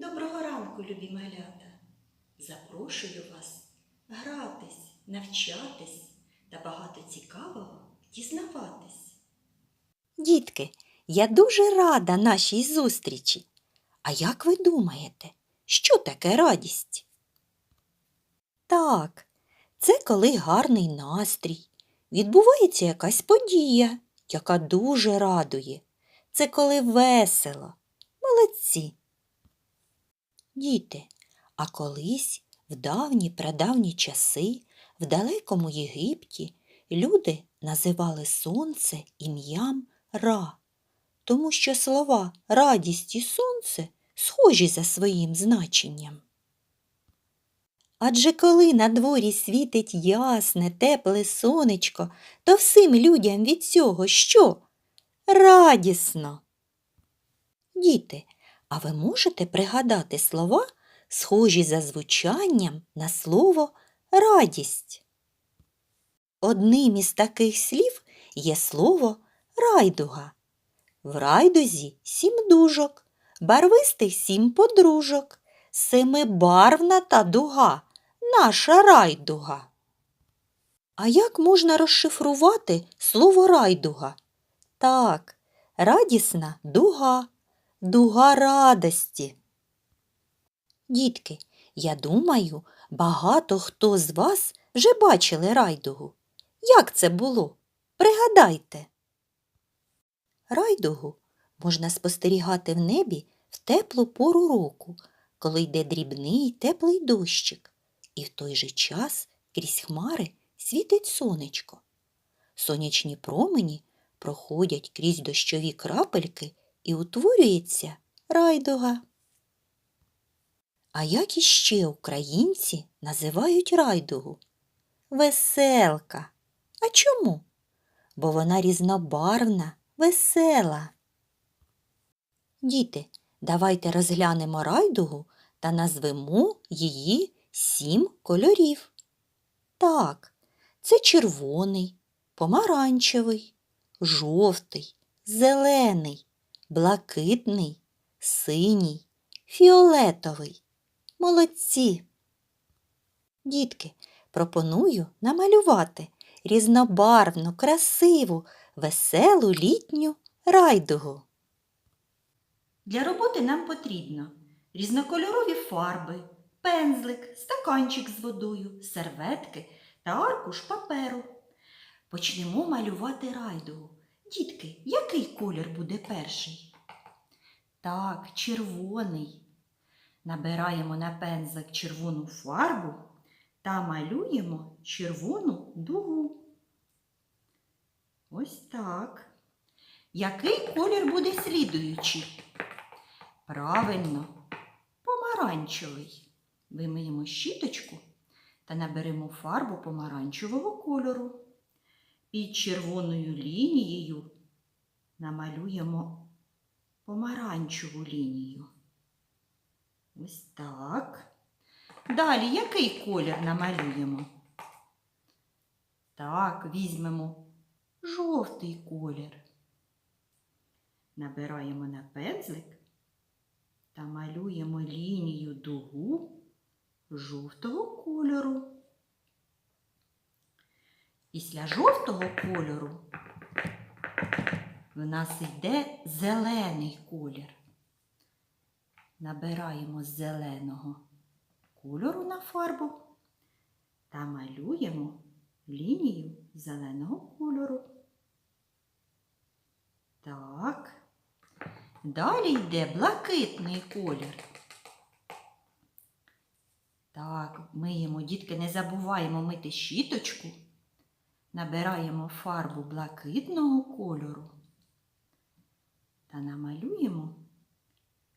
Доброго ранку, любі малята! Запрошую вас гратись, навчатись та багато цікавого дізнаватись. Дітки, я дуже рада нашій зустрічі. А як ви думаєте, що таке радість? Так, це коли гарний настрій, відбувається якась подія, яка дуже радує. Це коли весело. Молодці. Діти, а колись в давні прадавні часи в далекому Єгипті люди називали сонце ім'ям Ра, тому що слова радість і сонце схожі за своїм значенням. Адже коли на дворі світить ясне, тепле сонечко, то всім людям від цього що? Радісно. Діти, а ви можете пригадати слова, схожі за звучанням на слово радість? Одним із таких слів є слово райдуга. В райдузі сім дужок, барвистих сім подружок, семибарвна та дуга, наша райдуга. А як можна розшифрувати слово райдуга? Так, радісна дуга, дуга радості. Дітки, я думаю, багато хто з вас вже бачили райдугу. Як це було? Пригадайте. Райдугу можна спостерігати в небі в теплу пору року, коли йде дрібний теплий дощик, і в той же час крізь хмари світить сонечко. Сонячні промені проходять крізь дощові крапельки і утворюється райдуга. А як іще українці називають райдугу? Веселка. А чому? Бо вона різнобарвна, весела. Діти, давайте розглянемо райдугу та назвемо її сім кольорів. Так, це червоний, помаранчевий, жовтий, зелений, блакитний, синій, фіолетовий. Молодці. Дітки, пропоную намалювати різнобарвну, красиву, веселу літню райдугу. Для роботи нам потрібно різнокольорові фарби, пензлик, стаканчик з водою, серветки та аркуш паперу. Почнемо малювати райдугу. Дітки, який колір буде перший? Так, червоний. Набираємо на пензлик червону фарбу та малюємо червону дугу. Ось так. Який колір буде слідуючий? Правильно, помаранчевий. Вимиємо щіточку та наберемо фарбу помаранчевого кольору. Під червоною лінією намалюємо помаранчеву лінію. Ось так. Далі який колір намалюємо? Так, візьмемо жовтий колір. Набираємо на пензлик та малюємо лінію дугу жовтого кольору. Після жовтого кольору в нас йде зелений колір. Набираємо зеленого кольору на фарбу та малюємо лінію зеленого кольору. Так. Далі йде блакитний колір. Так, миємо, дітки, не забуваємо мити щіточку. Набираємо фарбу блакитного кольору та намалюємо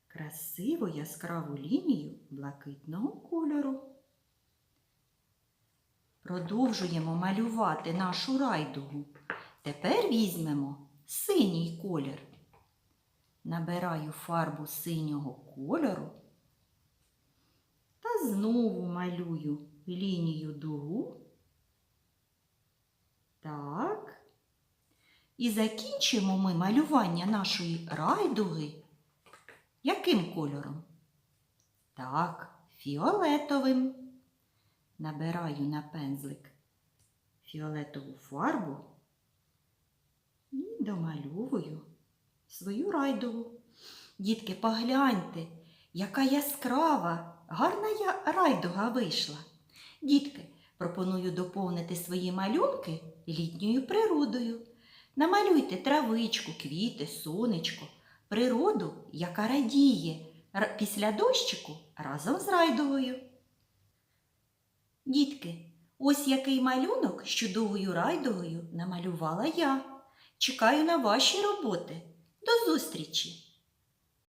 красиву яскраву лінію блакитного кольору. Продовжуємо малювати нашу райдугу. Тепер візьмемо синій колір. Набираю фарбу синього кольору та знову малюю лінію дугу. Так. І закінчимо ми малювання нашої райдуги яким кольором? Так, фіолетовим. Набираю на пензлик фіолетову фарбу і домальовую свою райдову. Дітки, погляньте, яка яскрава, гарна райдуга вийшла. Дітки, пропоную доповнити свої малюнки літньою природою. Намалюйте травичку, квіти, сонечко, природу, яка радіє після дощику разом з райдугою. Дітки, ось який малюнок з чудовою райдугою намалювала я. Чекаю на ваші роботи. До зустрічі!